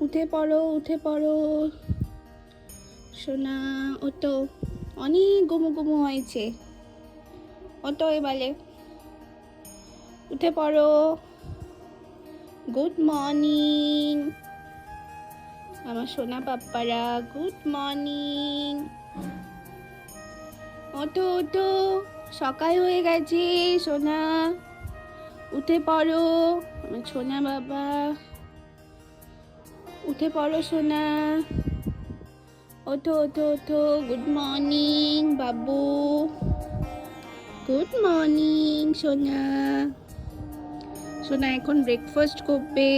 উঠে পড়ো উঠে পড়ো। সোনা ও তো অনেক গুমু গুমু হয়েছে। ও তো এবারে। উঠে পড়ো। Good morning. আমার সোনা পাপ্পারা, গুড মর্নিং। ওঠো ওঠো। সকাল হয়ে গেছে, সোনা। উঠে পড়ো। আমার সোনা বাবা। উঠে পড়ো, সোনা। ওঠো ওঠো ওঠো। গুড মর্নিং বাবু। গুড মর্নিং সোনা। সোনা, এখন ব্রেকফাস্ট করবে।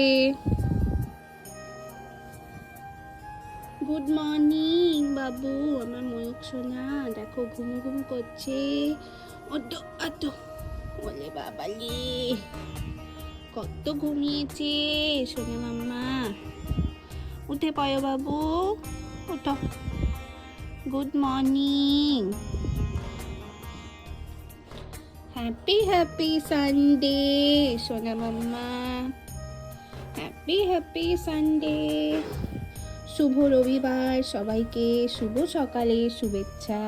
গুড মর্নিং বাবু। আমার ময়ূক সোনা। দেখো, ঘুমু, ঘুম করছে। ওটো আটো বলে বাবালি, কত ঘুমিয়েছে, সোনা মাম্মা। উঠে পড়ো বাবু ওঠো good morning happy happy Sunday সোনা মাম্মা। হ্যাপি হ্যাপি সানডে শুভ রবিবার সবাইকে, শুভ সকালে শুভেচ্ছা।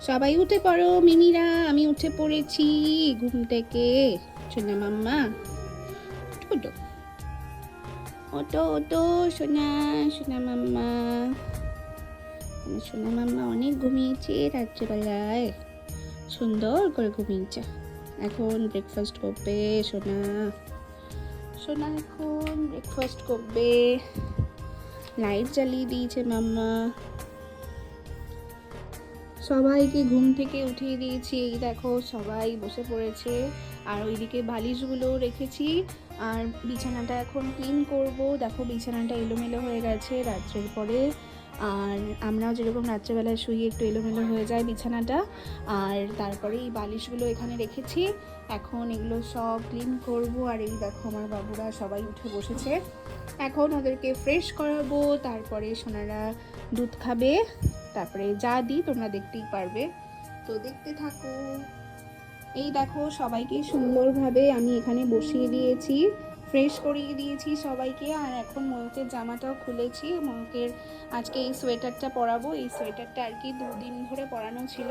সবাই উঠে পড়ো, মিমিরা, আমি উঠে পড়েছি ঘুম থেকে। সোনা মাম্মা ওটো ওটো ওটো সোনা সোনা মাম্মা। সোনা মাম্মা অনেক ঘুমিয়েছে রাত্রেবেলায়। সুন্দর করে ঘুমিয়েছে। এখন ব্রেকফাস্ট করবে সোনা। সোনা এখন ব্রেকফাস্ট করবে। লাইট জ্বালিয়ে দিয়েছে মাম্মা। সবাইকে ঘুম থেকে উঠিয়ে দিয়েছি। এই দেখো সবাই বসে পড়েছে। আর ওইদিকে বালিশগুলো রেখেছি। আর বিছানাটা এখন ক্লিন করব। দেখো বিছানাটা এলোমেলো হয়ে গেছে রাত্রের পরে। আর আমরাও যেরকম রাত্রেবেলায় শুয়ে একটু এলোমেলো হয়ে যায় বিছানাটা, আর তারপরে এই বালিশগুলো এখানে রেখেছি। এখন এগুলো সব ক্লিন করব। আর এই দেখো আমার বাবুরা সবাই উঠে বসেছে। এখন ওদেরকে ফ্রেশ করাবো, তারপরে সোনারা দুধ খাবে, তারপরে যা দিই তোমরা দেখতেই পারবে। তো দেখতে থাকো। এই দেখো, সবাইকে সুন্দরভাবে আমি এখানে বসিয়ে দিয়েছি, ফ্রেশ করিয়ে দিয়েছি সবাইকে। আর এখন ময়ূকের জামাটাও খুলেছি। ময়ূকের আজকে এই সোয়েটারটা পরাবো। এই সোয়েটারটা আর কি দুদিন ধরে পরানো ছিল।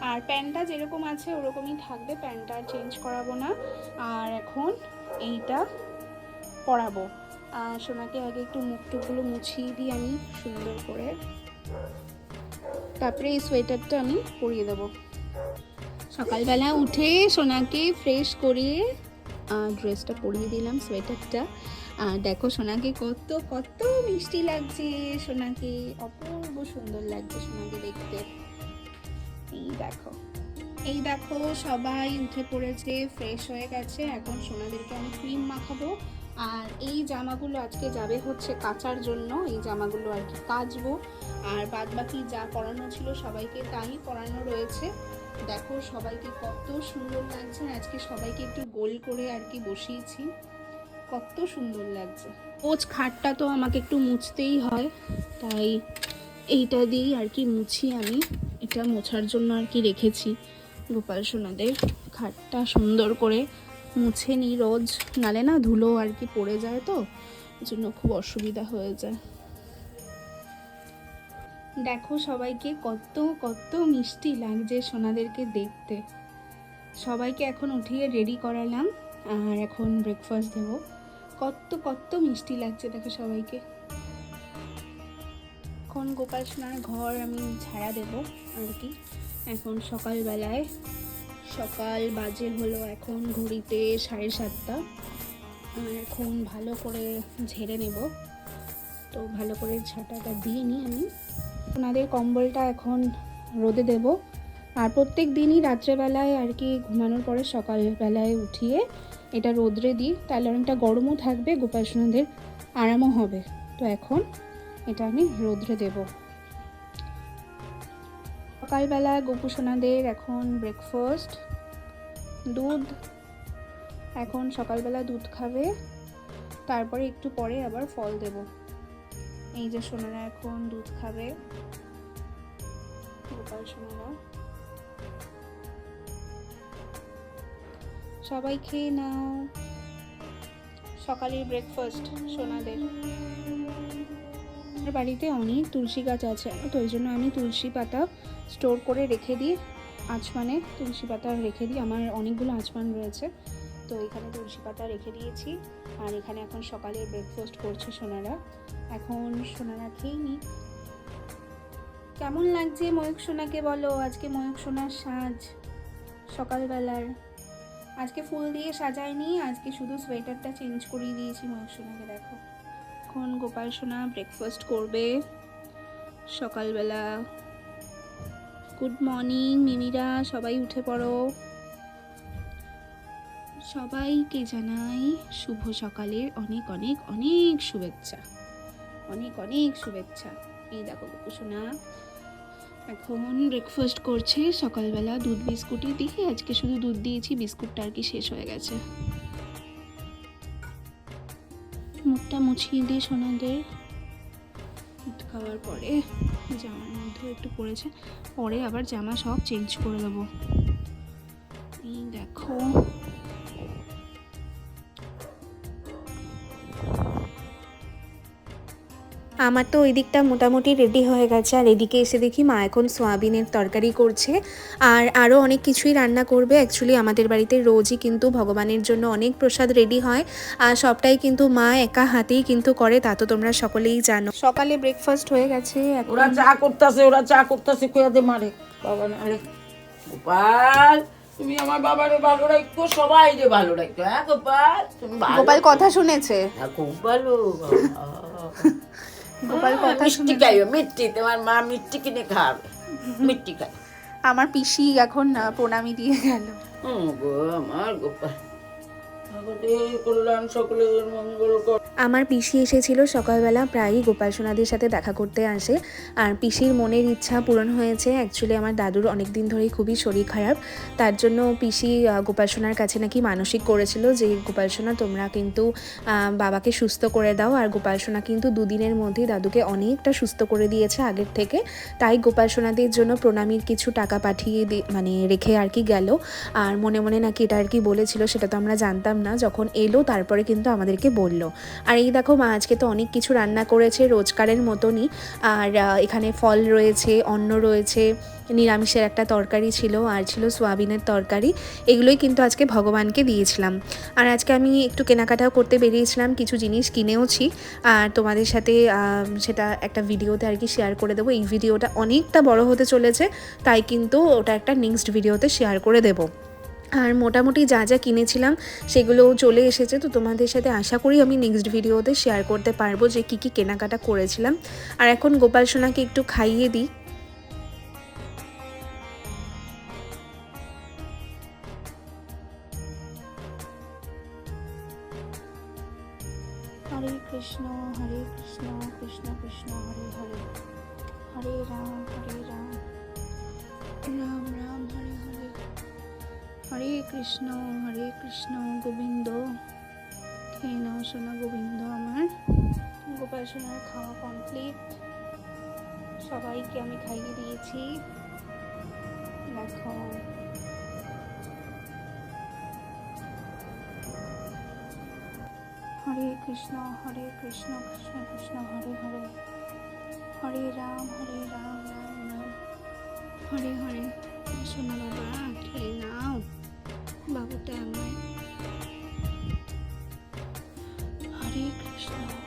আর প্যান্টটা যেরকম আছে, ওরকমই থাকবে। প্যান্টটা চেঞ্জ করাবো না। আর এখন এইটা পরাবো। আর সোনাকে আগে একটু মুখ টুকগুলো মুছিয়ে দিই আমি সুন্দর করে। তারপরে এই সোয়েটারটা আমি পরিয়ে দেবো। সকালবেলা উঠে সোনাকে ফ্রেশ করিয়ে ড্রেসটা পরিয়ে দিলাম সোয়েটারটা আর দেখো সোনাকে কত কত মিষ্টি লাগছে। সোনাকে অপূর্ব সুন্দর লাগছে সোনাকে দেখতে। এই দেখো এই দেখো সবাই উঠে পড়েছে ফ্রেশ হয়ে গেছে। এখন সোনাদেরকে আমি ক্রিম মাখাবো। আর এই জামাগুলো আজকে যাবে হচ্ছে কাচার জন্য। এই জামাগুলো আর কি কাচবো। আর বাদ বাকি যা পরানো ছিল সবাইকে তাই পরানো রয়েছে। দেখো সবাইকে কত সুন্দর লাগছে আজকে সবাইকে একটু গোল করে আর কি বসিয়েছি। কত সুন্দর লাগছে। কোচ খাটটা তো আমাকে একটু মুছতেই হয়, তাই এইটা দিয়েই আর কি মুছি আমি। এটা মোছার জন্য আর কি রেখেছি গোপাল সোনাদের। খাটটা সুন্দর করে মুছে নিই রোজ, নালে না ধুলো আর কি পড়ে যায় তো জন্য খুব অসুবিধা হয়ে যায়। দেখো সবাইকে কত কত মিষ্টি লাগছে সোনাদেরকে দেখতে। সবাইকে এখন উঠিয়ে রেডি করালাম, আর এখন ব্রেকফাস্ট দেব। কত কত মিষ্টি লাগছে দেখো সবাইকে। এখন গোপাল সোনার ঘর আমি ঝাড়া দেব আর কি। এখন সকালবেলায়, সকাল বাজে হলো এখন ঘড়িতে সাড়ে সাতটা। এখন ভালো করে ঝেড়ে নেব। তো ভালো করে ঝাঁটাটা দিয়ে নিই আমি। ওনাদের কম্বলটা এখন রোদে দেব। আর প্রত্যেক দিনই রাত্রেবেলায় আর কি ঘুমানোর পরে সকালবেলায় উঠিয়ে এটা রোদ্রে দিই, তাহলে অনেকটা গরমও থাকবে গোপাল সোনাদের আরামও হবে। তো এখন এটা আমি রোদ্রে দেব। সকালবেলা গোপু সোনাদের এখন ব্রেকফাস্ট দুধ, এখন সকালবেলা দুধ খাবে, তারপরে একটু পরে আবার ফল দেব। এই যে সোনারা এখন দুধ খাবে। গোপাল, সোনারা। সবাই খেয়ে নাও। সকালের ব্রেকফাস্ট সোনাদের। আমার বাড়িতে অনেক তুলসী গাছ আছে, তো ওই জন্য আমি তুলসী পাতা স্টোর করে রেখে দিই। আচমানে তুলসী পাতা রেখে দিই। আমার অনেকগুলো আচমান রয়েছে। তো এখানে তুলসী পাতা রেখে দিয়েছি। আর এখানে এখন সকালে ব্রেকফাস্ট করছে সোনারা। এখন সোনারা খেয়ে নি। কেমন লাগছে ময়ূক সোনাকে বলো? আজকে ময়ূক সোনার সাজ সকালবেলার। আজকে ফুল দিয়ে সাজাইনি আজকে শুধু সোয়েটারটা চেঞ্জ করিয়ে দিয়েছি ময়ূক সোনাকে, দেখো। এখন গোপাল সোনা ব্রেকফাস্ট করবে সকালবেলা। গুড মর্নিং মিমিরা, সবাই উঠে পড়ো। সবাইকে জানাই শুভ সকালের অনেক অনেক অনেক শুভেচ্ছা। অনেক অনেক শুভেচ্ছা। এই দেখো গোপু এখন ব্রেকফাস্ট করছে। সকালবেলা দুধ বিস্কুটই দিয়ে আজকে শুধু দুধ দিয়েছি, বিস্কুটটা আর কি শেষ হয়ে গেছে। মুখটা মুছিয়ে দিয়ে সোনাদের। দুধ খাওয়ার পরে জামার মধ্যে একটু পড়েছে, পরে আবার জামা সব চেঞ্জ করে দেবো। দেখো। আমার তো ওই দিকটা মোটামুটি রেডি হয়ে গেছে। আর এদিকে এসে দেখি মা এখন সোয়াবিনের তরকারি করছে। আর আরও অনেক কিছুই রান্না করবে। অ্যাকচুয়ালি আমাদের বাড়িতে রোজই কিন্তু ভগবানের জন্য অনেক প্রসাদ রেডি হয়। আর সবটাই কিন্তু মা একা হাতেই কিন্তু করে তা তো তোমরা সকলেই জানো। সকালে ব্রেকফাস্ট হয়ে গেছে ওরা চা করতেছে ওরা চা করতেছে কুয়াতে মারে বাবা গোপাল তুমি আমার বাবারে ভালো রাখতো সবাই রে ভালো রাখতো হ্যাঁ গোপাল? তুমি গোপাল কথা শুনেছে। হ্যাঁ, খুব ভালো বাবা। গোপাল কথা মিষ্টি খাইও মিষ্টি তোমার মা মিষ্টি কিনে খাবে মিষ্টি খাই আমার পিসি এখন প্রণামী দিয়ে গেল। ও গো আমার গোপাল। আমার পিসি এসেছিল সকালবেলা, প্রায়ই গোপাল সোনাদের সাথে দেখা করতে আসে। আর পিসির মনের ইচ্ছা পূরণ হয়েছে। অ্যাকচুয়ালি আমার দাদুর অনেক দিন ধরেই খুবই শরীর খারাপ। তার জন্য পিসি গোপাল সোনার কাছে নাকি মানসিক করেছিল যে, গোপাল সোনা, তোমরা কিন্তু বাবাকে সুস্থ করে দাও। আর গোপাল সোনা কিন্তু দুদিনের মধ্যেই দাদুকে অনেকটা সুস্থ করে দিয়েছে আগের থেকে। তাই গোপাল সোনাদের জন্য প্রণামীর কিছু টাকা পাঠিয়ে মানে রেখে আর কি গেল। আর মনে মনে নাকি এটা আর কি বলেছিল, সেটা তো আমরা জানতাম না, যখন এলো তারপরে কিন্তু আমাদেরকে বলল। আর এই দেখো মা, আজকে তো অনেক কিছু রান্না করেছে রোজকারের মতনই। আর এখানে ফল রয়েছে, অন্ন রয়েছে, নিরামিষের একটা তরকারি ছিল, আর ছিল সোয়াবিনের তরকারি। এগুলোই কিন্তু আজকে ভগবানকে দিয়েছিলাম। আর আজকে আমি একটু কেনাকাটাও করতে বেরিয়েছিলাম, কিছু জিনিস কিনেওছি। আর তোমাদের সাথে সেটা একটা ভিডিওতে আর কি শেয়ার করে দেবো। এই ভিডিওটা অনেকটা বড় হতে চলেছে, তাই কিন্তু ওটা একটা নেক্সট ভিডিওতে শেয়ার করে দেবো। আর মোটামুটি যা যা কিনেছিলাম সেগুলো চলে এসেছে, তো তোমাদের সাথে আশা করি আমি নেক্সট ভিডিওতে শেয়ার করতে পারব যে কী কী কেনাকাটা করেছিলাম। আর এখন গোপাল সোনাকে একটু খাইয়ে দিই। কৃষ্ণ কৃষ্ণ কৃষ্ণ কৃষ্ণ, হরে হরে। হরে রাম হরে রাম। রাম কৃষ্ণ, হরে কৃষ্ণ, গোবিন্দ। খেয়ে নাও সোনা গোবিন্দ আমার। গোপাল সোনার খাওয়া কমপ্লিট সবাইকে আমি খাইয়ে দিয়েছি। দেখো। হরে কৃষ্ণ হরে কৃষ্ণ কৃষ্ণ কৃষ্ণ, হরে হরে। হরে রাম হরে রাম রাম রাম। হরে হরে। শোনো বাবা, খেয়ে নাও। বাবুটা আমার হরে কৃষ্ণ